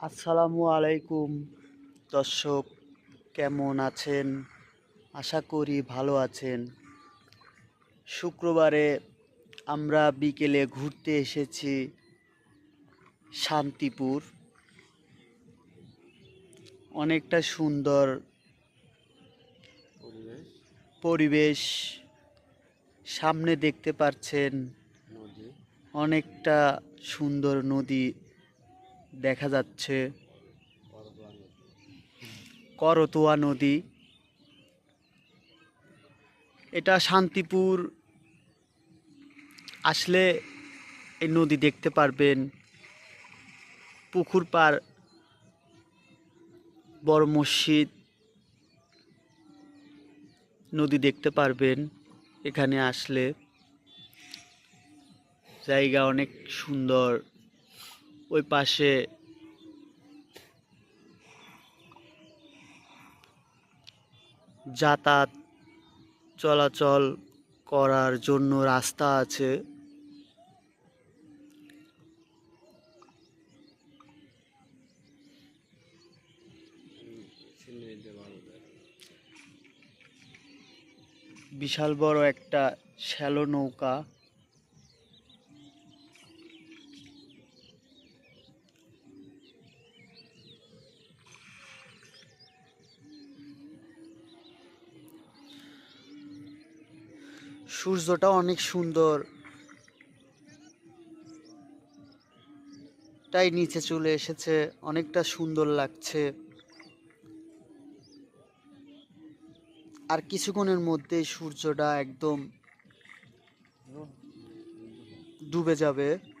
আসসালামু আলাইকুম। দর্শক কেমন আছেন? আশা করি ভালো আছেন। শুক্রবারে আমরা বিকেলে ঘুরতে এসেছি শান্তিপুর। অনেকটা সুন্দর পরিবেশ। সামনে দেখতে পাচ্ছেন অনেকটা সুন্দর নদী। দেখা যাচ্ছে করতোয়া নদী। এটা শান্তিপুর আসলে এই নদী দেখতে পারবেন। পুকুর পার বড় মসজিদ, নদী দেখতে পারবেন এখানে আসলে। জায়গা অনেক সুন্দর। ওই পাশে যাতায়াত চলাচল করার জন্য রাস্তা আছে। বিশাল বড় একটা শ্যালো নৌকা। সূর্যটা অনেক সুন্দর। তাই নিচে চলে এসেছে, অনেকটা সুন্দর লাগছে। আর কিছুক্ষণের মধ্যে সূর্যটা একদম ডুবে যাবে।